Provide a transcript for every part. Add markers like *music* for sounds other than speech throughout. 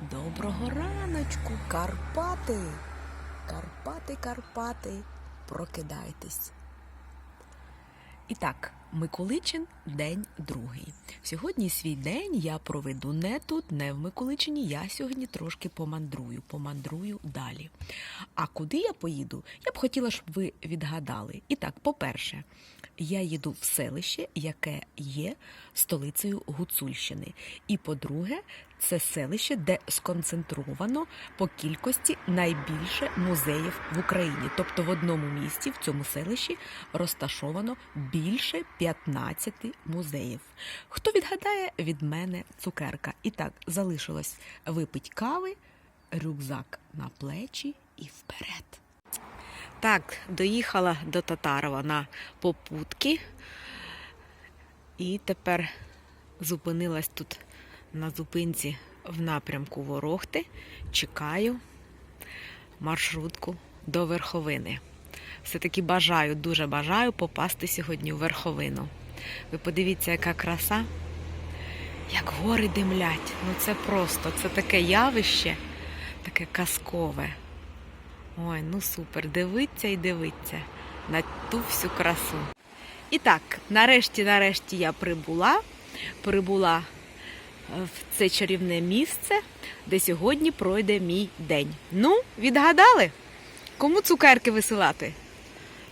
Доброго раночку, Карпати! Карпати, Карпати, прокидайтесь. І так, Миколичин день другий. Сьогодні свій день я проведу не тут, не в Миколичині. Я сьогодні трошки помандрую, помандрую далі. А куди я поїду? Я б хотіла, щоб ви відгадали. І так, по-перше, я їду в селище, яке є столицею Гуцульщини. І по-друге, це селище, де сконцентровано по кількості найбільше музеїв в Україні. Тобто в одному місті, в цьому селищі, розташовано більше 15 музеїв. Хто відгадає від мене цукерка? І так, залишилось випить кави, рюкзак на плечі і вперед. Так, доїхала до Татарова на попутки. І тепер зупинилась тут на зупинці в напрямку Ворохти. Чекаю маршрутку до Верховини. Все-таки бажаю, дуже бажаю попасти сьогодні у Верховину. Ви подивіться, яка краса, як гори димлять. Ну це просто, це таке явище, таке казкове. Ой, ну супер, дивиться і дивиться на ту всю красу. І так, нарешті, нарешті я прибула. Прибула в це чарівне місце, де сьогодні пройде мій день. Ну, відгадали? Кому цукерки висилати?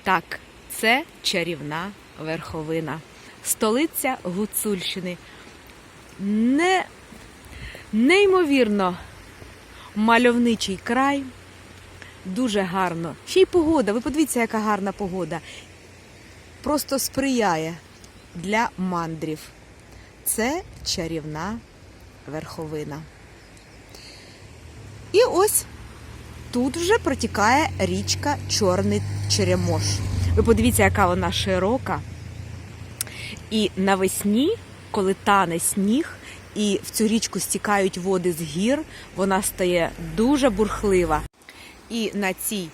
Так, це чарівна верховина, столиця Гуцульщини. Не, неймовірно мальовничий край. Дуже гарно. Ще й погода. Ви подивіться, яка гарна погода. Просто сприяє для мандрів. Це чарівна верховина. І ось тут вже протікає річка Чорний Черемош. Ви подивіться, яка вона широка. І навесні, коли тане сніг, і в цю річку стікають води з гір, вона стає дуже бурхлива. І на цій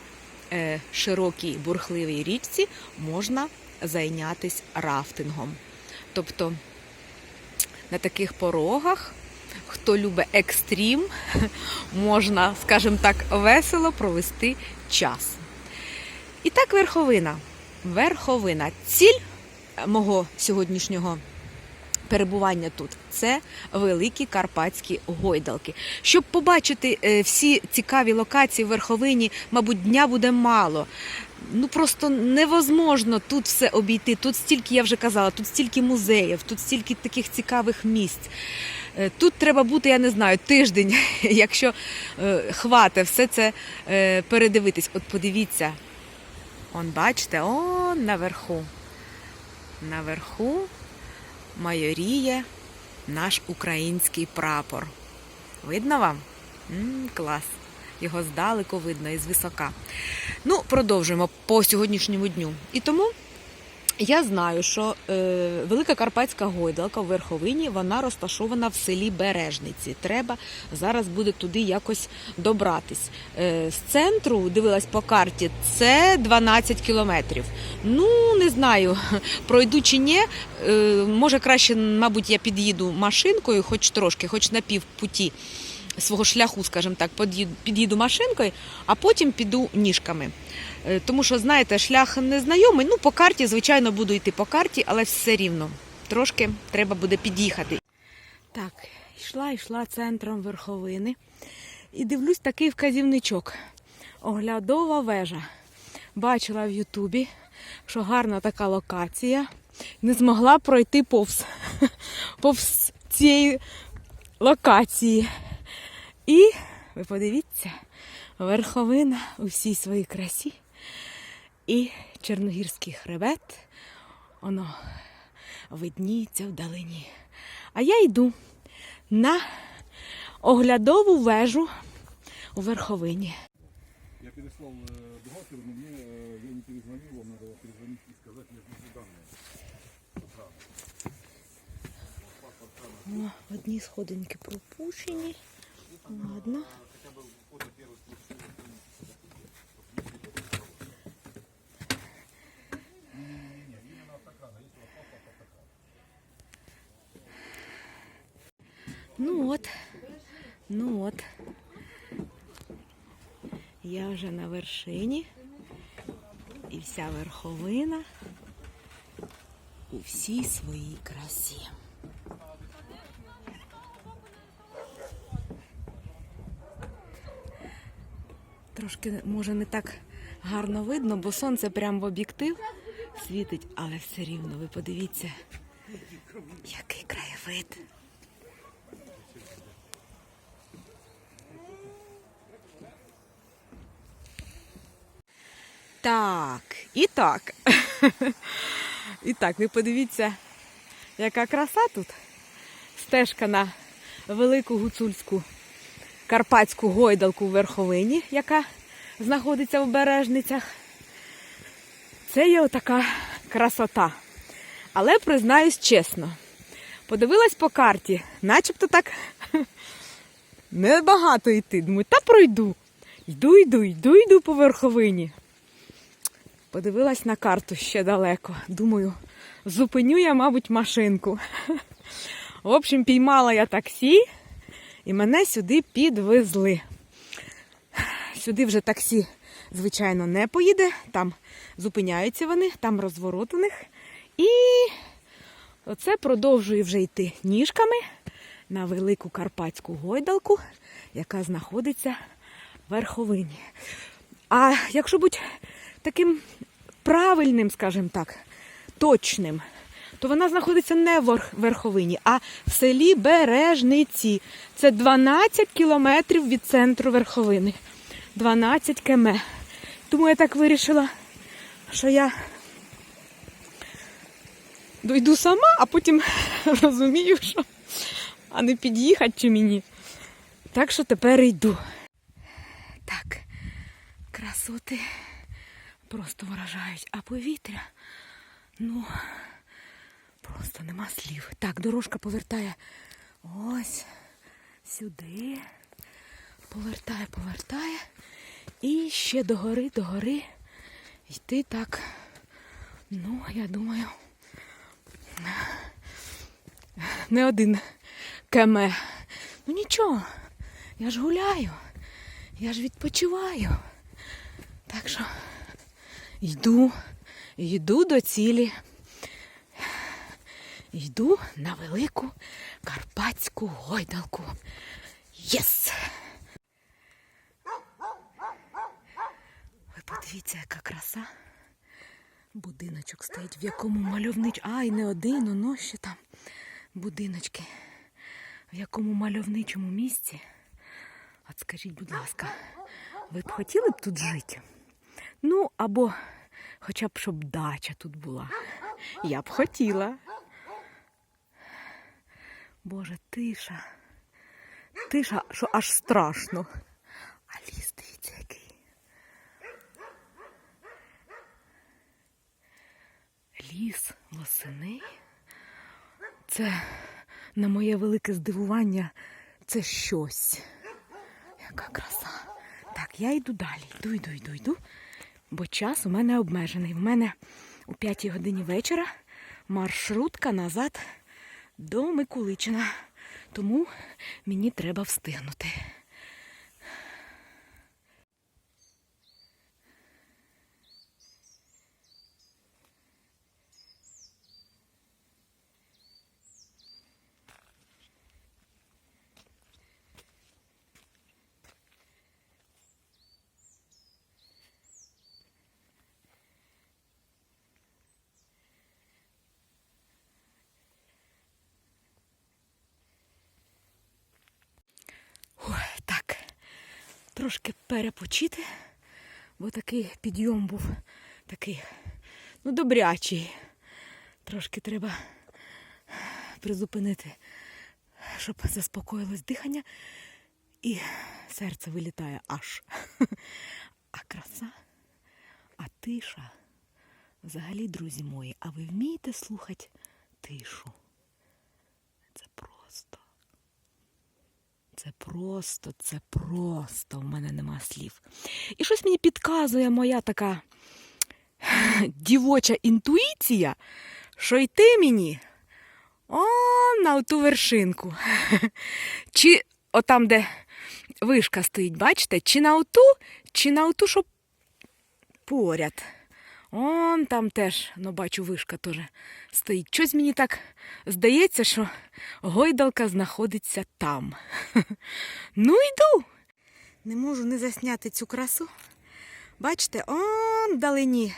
е, широкій бурхливій річці можна зайнятися рафтингом. Тобто на таких порогах, хто любить екстрім, *laughs* можна, скажімо так, весело провести час. І так, верховина. Верховина. Ціль мого сьогоднішнього перебування тут це великі карпатські гойдалки. Щоб побачити е, всі цікаві локації в верховині, мабуть, дня буде мало. Ну просто невозможно тут все обійти. Тут стільки, я вже казала, тут стільки музеїв, тут стільки таких цікавих місць. Е, Тут треба бути, я не знаю, тиждень, *laughs* якщо е, хвате все це передивитись. От подивіться, он бачите, он наверху. Наверху майоріє наш український прапор. Видно вам? М, клас. Його здалеку видно і звисока. Ну, продовжуємо по сьогоднішньому дню. І тому я знаю, що е, Велика Карпатська гойдалка в Верховині вона розташована в селі Бережниці. Треба зараз буде туди якось добратись. Е, з центру дивилась по карті, це 12 кілометрів. Ну, не знаю, *laughs* пройду чи ні. Е, може, краще, мабуть, я під'їду машинкою, хоч трошки, хоч на півпуті свого шляху, скажімо так, під'їду- машинкою, а потім піду ніжками. Е, Тому що, знаєте, шлях незнайомий. Ну, по карті, звичайно, буду йти по карті, але все рівно. Трошки треба буде під'їхати. Так, йшла, йшла центром верховини. І дивлюсь такий вказівничок. Оглядова вежа. Бачила в Ютубі, що гарна така локація. Не змогла пройти повз, *laughs* повз цієї локації. І ви подивіться, верховина у всій своїй красі. І Чорногірський хребет, воно видніється вдалині. А я йду на оглядову вежу у верховині. Я переслал э, бухгалтеру, но мне э, я не перезвонил, вам надо перезвонить и сказать мне нужны данные. О, одні сходинки пропущені. Ладно. Ну от, Ну от. Я вже на вершині. І вся верховина у всій своїй красі. Трошки, може, не так гарно видно, бо сонце прямо в об'єктив світить, але все рівно, ви подивіться, який краєвид. Так, і так. І так, ви подивіться, яка краса тут. Стежка на велику гуцульську карпатську гойдалку в верховині, яка знаходиться в бережницях. Це є отака красота. Але признаюсь чесно, подивилась по карті, начебто так *laughs* небагато йти. Думаю, та пройду. Йду, йду, йду, йду по верховині. Подивилась на карту ще далеко. Думаю, зупиню я, мабуть, машинку. В общем, піймала я таксі і мене сюди підвезли. Сюди вже таксі, звичайно, не поїде. Там зупиняються вони, там розворот у них. І оце продовжую вже йти ніжками на велику карпатську гойдалку, яка знаходиться в верховині. А якщо бути таким правильним, скажімо так, точним, то вона знаходиться не в верховині, а в селі Бережниці. Це 12 кілометрів від центру верховини. 12 км. Тому я так вирішила, що я дойду сама, а потім *laughs* розумію, що а не під'їхати чи мені. Так що тепер йду. Так, красоти просто вражають, а повітря, ну, просто нема слів. Так, дорожка повертає ось сюди. Повертає, повертає. І ще догори, догори. Йти так. Ну, я думаю, не один кеме. Ну нічого, я ж гуляю, я ж відпочиваю. Так що йду, йду до цілі. Йду на велику карпатську гойдалку. Єс! Ви подивіться, яка краса. Будиночок стоїть, в якому мальовнич. Ай, не один, оно ще там будиночки. В якому мальовничому місці. От скажіть, будь ласка, ви б хотіли б тут жити? Ну, або хоча б щоб дача тут була. Я б хотіла. Боже, тиша. Тиша, що аж страшно. А ліс, дивіться, який. Ліс восени. Це, на моє велике здивування, це щось. Яка краса. Так, я йду далі. Йду, йду, йду, йду. Бо час у мене обмежений. В мене у п'ятій годині вечора маршрутка назад до Микуличина. Тому мені треба встигнути. Ой, так, трошки перепочити, бо такий підйом був такий, ну, добрячий. Трошки треба призупинити, щоб заспокоїлось дихання і серце вилітає аж. *laughs* А краса, а тиша. Взагалі, друзі мої, а ви вмієте слухати тишу? Це просто. Це просто, це просто. У мене нема слів. І щось мені підказує моя така дівоча інтуїція, що йти мені о, на ту вершинку. Чи отам, де вишка стоїть, бачите? Чи на оту, чи на оту, що поряд. Он там теж, ну бачу, вишка теж стоїть. Щось мені так здається, що гойдалка знаходиться там. *laughs* Ну, йду. Не можу не засняти цю красу. Бачите, он вдалині.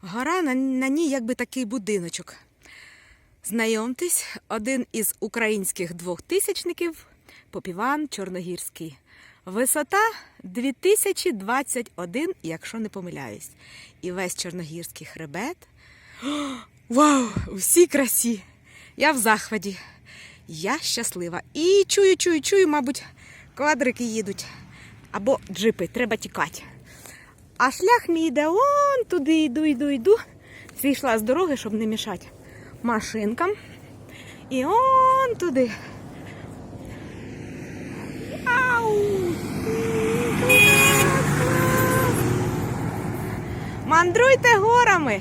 Гора на, на ній якби такий будиночок. Знайомтесь, один із українських двохтисячників Попіван Чорногірський. Висота 2021, якщо не помиляюсь. І весь Чорногірський хребет. О, *gasps* вау! У всій красі! Я в захваті. Я щаслива. І чую, чую, чую, мабуть, квадрики їдуть. Або джипи, треба тікати. А шлях мій йде он туди, йду, йду, йду. Зійшла з дороги, щоб не мішати машинкам. І он туди. Мандруйте горами.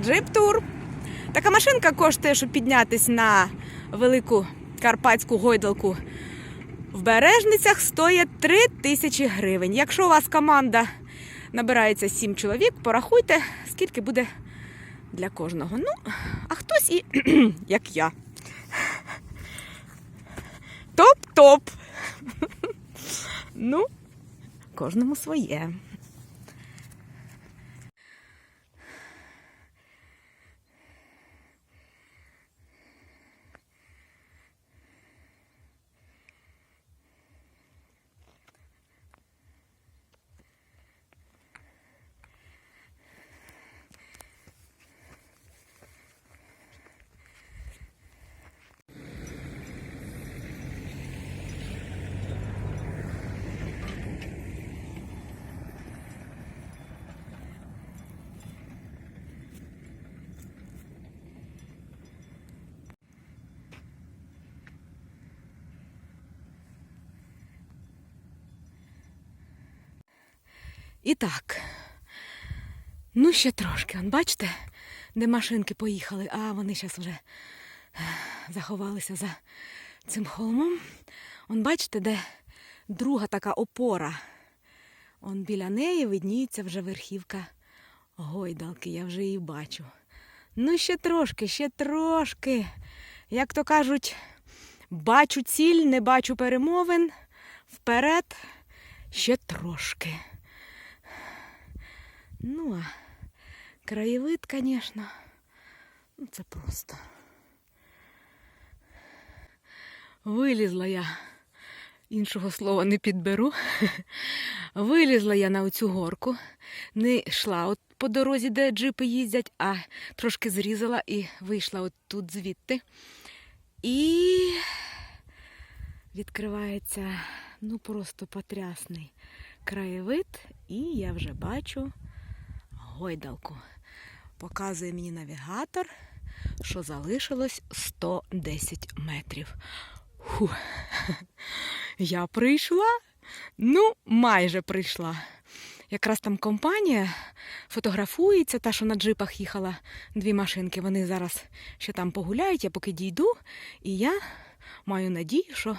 Джип-тур. Така машинка коштує, щоб піднятись на велику карпатську гойдалку. В бережницях стоїть 3 тисячі гривень. Якщо у вас команда набирається 7 чоловік, порахуйте, скільки буде для кожного. Ну, а хтось і *clears throat* як я. Топ-топ. *laughs* Ну, кожному своє. І так. Ну, ще трошки. Он, бачите, де машинки поїхали, а вони зараз вже заховалися за цим холмом. Он, бачите, де друга така опора. Он біля неї видніється вже верхівка гойдалки. Я вже її бачу. Ну, ще трошки, ще трошки. Як то кажуть, бачу ціль, не бачу перемовин. Вперед ще трошки. Ну, а краєвид, звісно, це просто. Вилізла я, іншого слова не підберу. *laughs* Вилізла я на оцю горку, не йшла от по дорозі, де джипи їздять, а трошки зрізала і вийшла от тут звідти. І відкривається ну просто потрясний краєвид, і я вже бачу гойдалку. Показує мені навігатор, що залишилось 110 метрів. Фу. *laughs* Я прийшла? Ну, майже прийшла. Якраз там компанія фотографується, та, що на джипах їхала дві машинки. Вони зараз ще там погуляють, я поки дійду. І я маю надію, що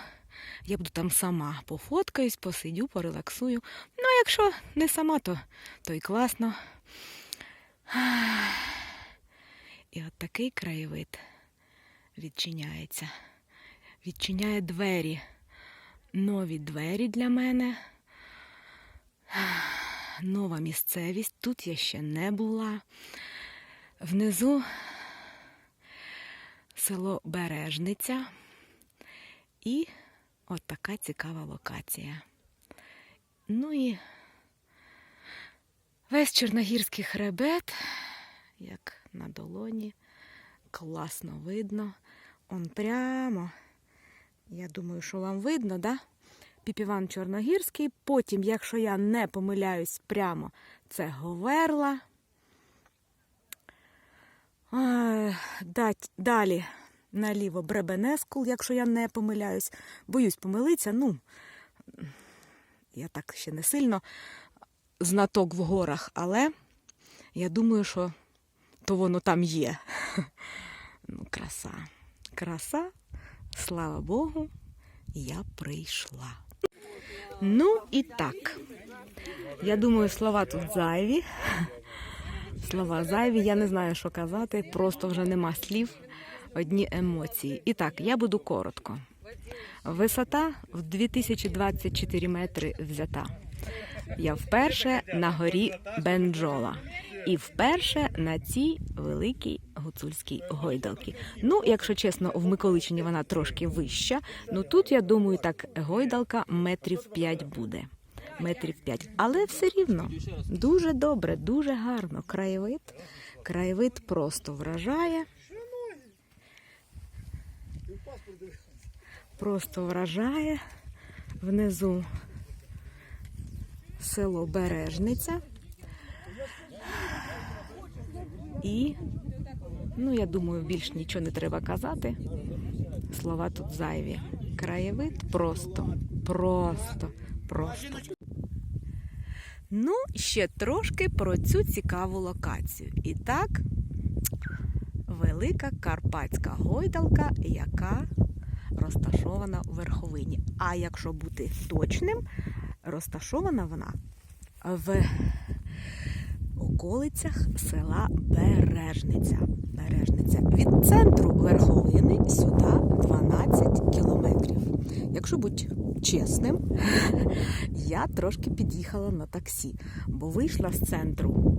я буду там сама пофоткаюсь, посидю, порелаксую. Ну, а якщо не сама, то, то і класно. *sighs* І от такий краєвид відчиняється. Відчиняє двері. Нові двері для мене. *sighs* Нова місцевість. Тут я ще не була. Внизу село Бережниця. І от така цікава локація. Ну і весь Чорногірський хребет, як на долоні, класно видно. Он прямо. Я думаю, що вам видно, да? Піпіван Чорногірський. Потім, якщо я не помиляюсь прямо, це Говерла. Далі наліво Бребенескул, якщо я не помиляюсь. Боюсь помилитися. Ну, я так ще не сильно знаток в горах, але я думаю, що то воно там є. *laughs* Ну, краса. Краса, слава Богу, я прийшла. Ну і так. Я думаю, слова тут зайві. Слова зайві, я не знаю, що казати, просто вже нема слів, одні емоції. І так, я буду коротко. Висота в 2024 метри взята. Я вперше на горі Бенджола. І вперше на цій великій гуцульській гойдалці. Ну, якщо чесно, в Миколичині вона трошки вища. Ну тут, я думаю, так гойдалка метрів 5 буде. Метрів 5. Але все рівно дуже добре, дуже гарно. Краєвид. Краєвид просто вражає. Просто вражає. Внизу село Бережниця. І, ну, я думаю, більш нічого не треба казати. Слова тут зайві. Краєвид просто, просто, просто. Ну, ще трошки про цю цікаву локацію. І так, велика карпатська гойдалка, яка розташована у верховині. А якщо бути точним, розташована вона в околицях села Бережниця. Бережниця. Від центру верховини сюди 12 кілометрів. Якщо бути чесним, *laughs* я трошки під'їхала на таксі, бо вийшла з центру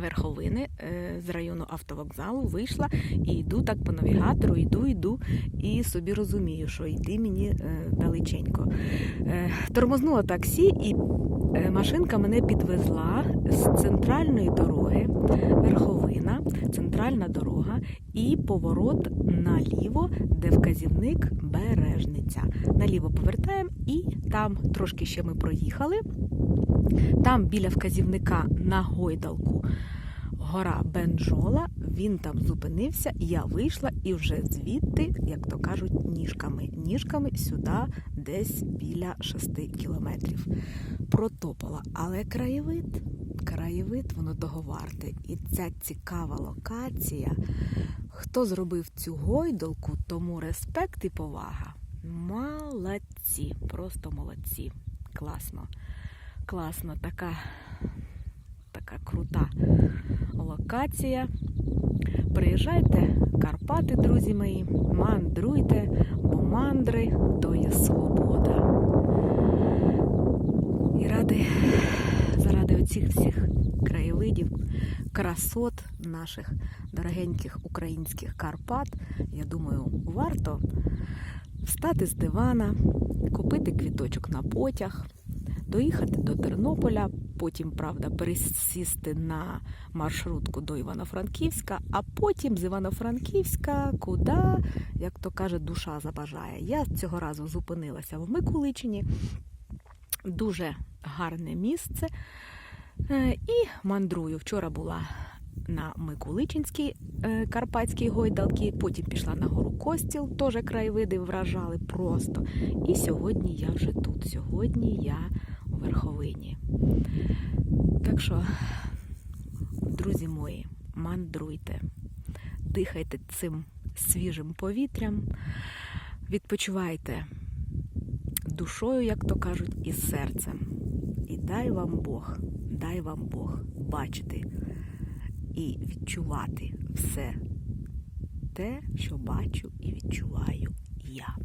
верховини е, з району автовокзалу, вийшла і йду так по навігатору, йду, йду, і собі розумію, що йти мені е, далеченько. Е, Тормознула таксі, і машинка мене підвезла з центральної дороги, верховина, центральна дорога, і поворот наліво, де вказівник бережниця. Наліво повертаємо, і там трошки ще ми проїхали. Там біля вказівника на гойдалку гора Бенджола. Він там зупинився, я вийшла і вже звідти, як то кажуть, ніжками. Ніжками сюди, десь біля 6 кілометрів. Протопала. Але краєвид, краєвид, воно того варте. І ця цікава локація. Хто зробив цю гойдалку, тому респект і повага. Молодці, просто молодці. Класно. Класно, така, така крута локація. Приїжджайте, Карпати, друзі мої, мандруйте, бо мандри то є свобода. І ради, заради оцих всіх краєвидів, красот наших дорогеньких українських Карпат, я думаю, варто встати з дивана, купити квіточок на потяг доїхати до Тернополя, потім, правда, пересісти на маршрутку до Івано-Франківська, а потім з Івано-Франківська, куди, як то каже, душа забажає. Я цього разу зупинилася в Миколичині. Дуже гарне місце. Е, І мандрую. Вчора була на Миколичинській е, Карпатській гойдалці, потім пішла на гору Костіл, теж краєвиди вражали просто. І сьогодні я вже тут. Сьогодні я верховині. Так що, друзі мої, мандруйте, дихайте цим свіжим повітрям, відпочивайте душою, як то кажуть, і серцем. І дай вам Бог, дай вам Бог бачити і відчувати все те, що бачу і відчуваю я.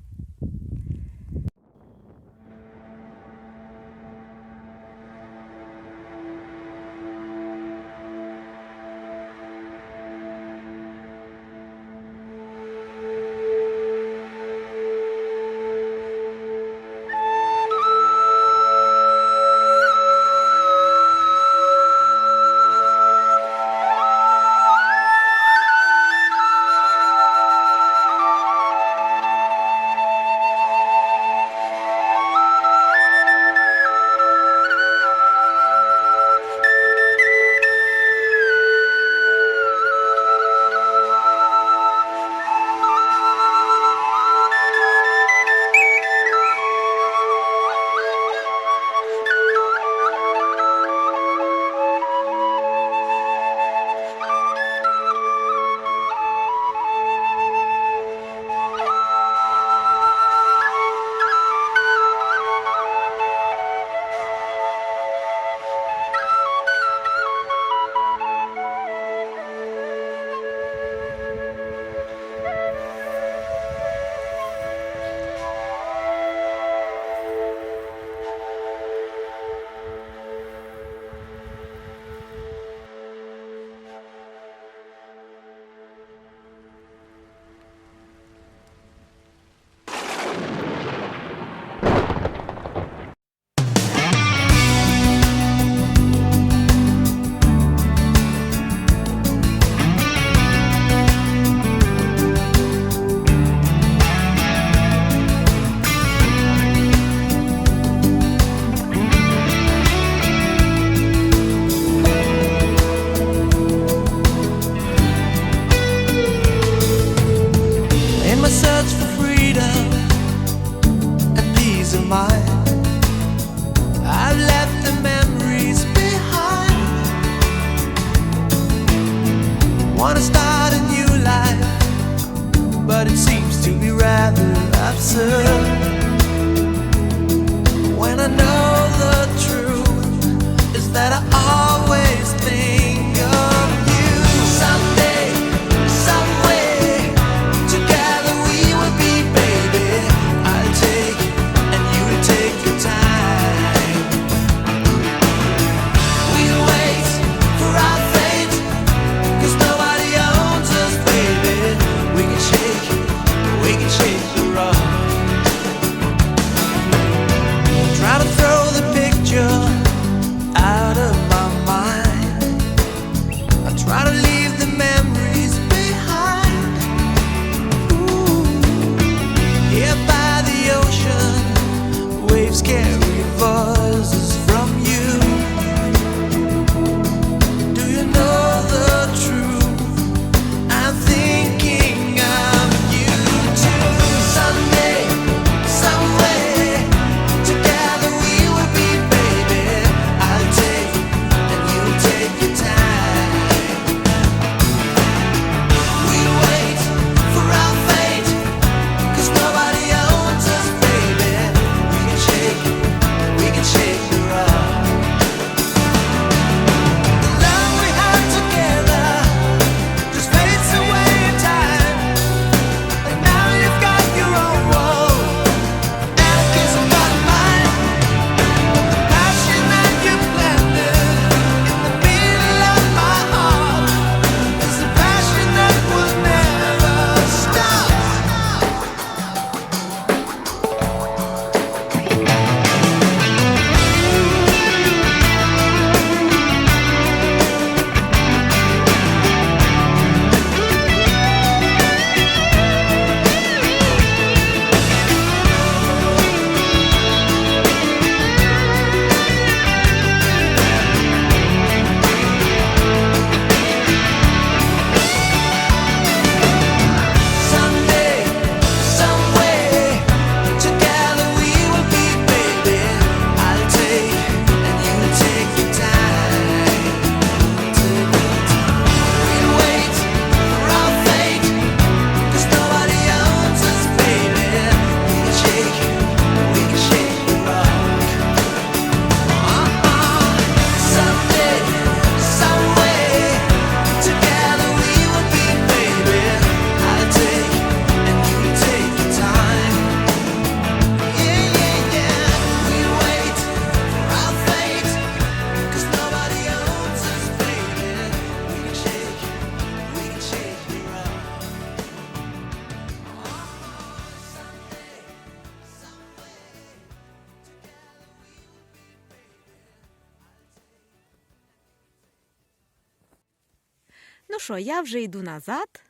Ну що, я вже йду назад.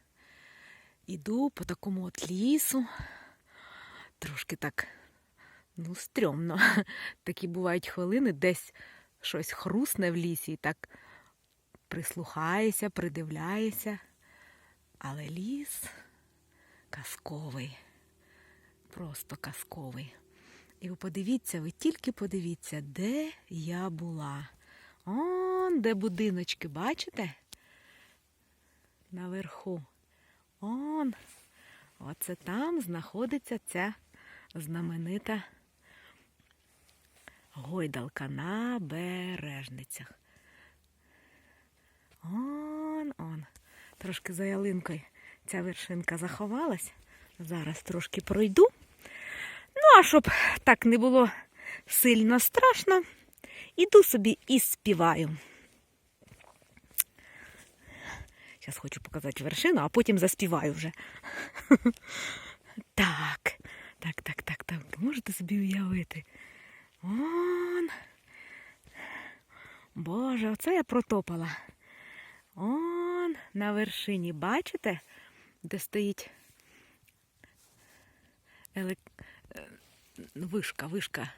Іду по такому от лісу. Трошки так, ну, стрьомно. *laughs* Такі бувають хвилини, десь щось хрусне в лісі, і так прислухаєшся, придивляєшся. Але ліс казковий, просто казковий. І ви подивіться, ви тільки подивіться, де я була. Он, де будиночки, бачите? Наверху. Он, оце там знаходиться ця знаменита гойдалка на бережницях. Он, он. Трошки за ялинкою ця вершинка заховалась. Зараз трошки пройду. Ну, а щоб так не було сильно страшно, іду собі і співаю. Зараз хочу показати вершину, а потім заспіваю вже. *laughs* Так, так, так, так, так. Можете собі уявити. Он. Боже, оце я протопала. Он на вершині, бачите, де стоїть елек... е, вишка, вишка.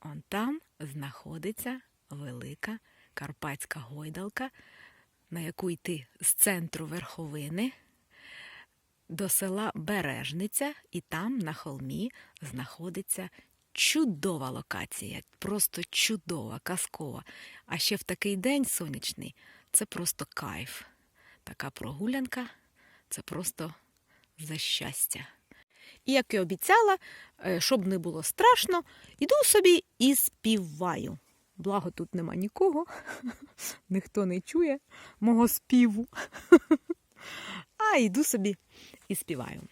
Он там знаходиться велика карпатська гойдалка, на яку йти з центру верховини до села Бережниця, і там на холмі знаходиться чудова локація, просто чудова, казкова. А ще в такий день сонячний це просто кайф. Така прогулянка це просто за щастя. І як і обіцяла, е, щоб не було страшно, іду собі і співаю. Благо тут нема нікого, *laughs* ніхто не чує мого співу. *laughs* А йду собі і співаю.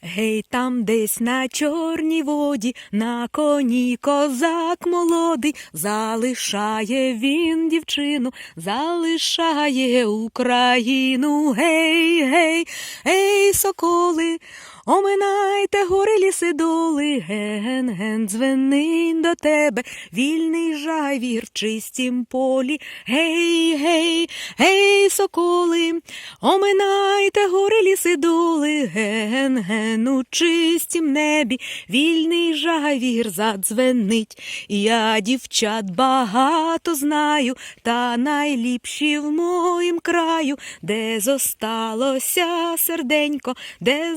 Гей, там десь на чорній воді, на коні козак молодий, залишає він дівчину, залишає Україну. Гей, гей, гей, соколи, оминайте гори ліси доли, ген, ген, дзвенить до тебе, вільний жайвір чистім полі. Гей, гей, гей, соколи, оминайте гори ліси доли, ген, ген, у чистім небі, вільний жавір задзвенить. Я дівчат багато знаю, та найліпші в моїм краю, де зосталося серденько, де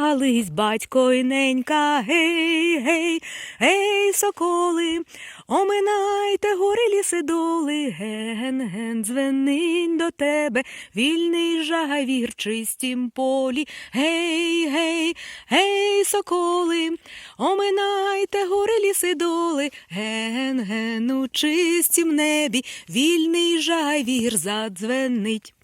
зостались батько й ненька. Гей, гей, гей, соколи, оминайте гори ліси доли, ген, ген, дзвенить до тебе, вільний жавір в чистім полі. Гей, гей, гей, соколи, оминайте гори ліси доли, ген, ген, у чистім небі, вільний жавір задзвенить.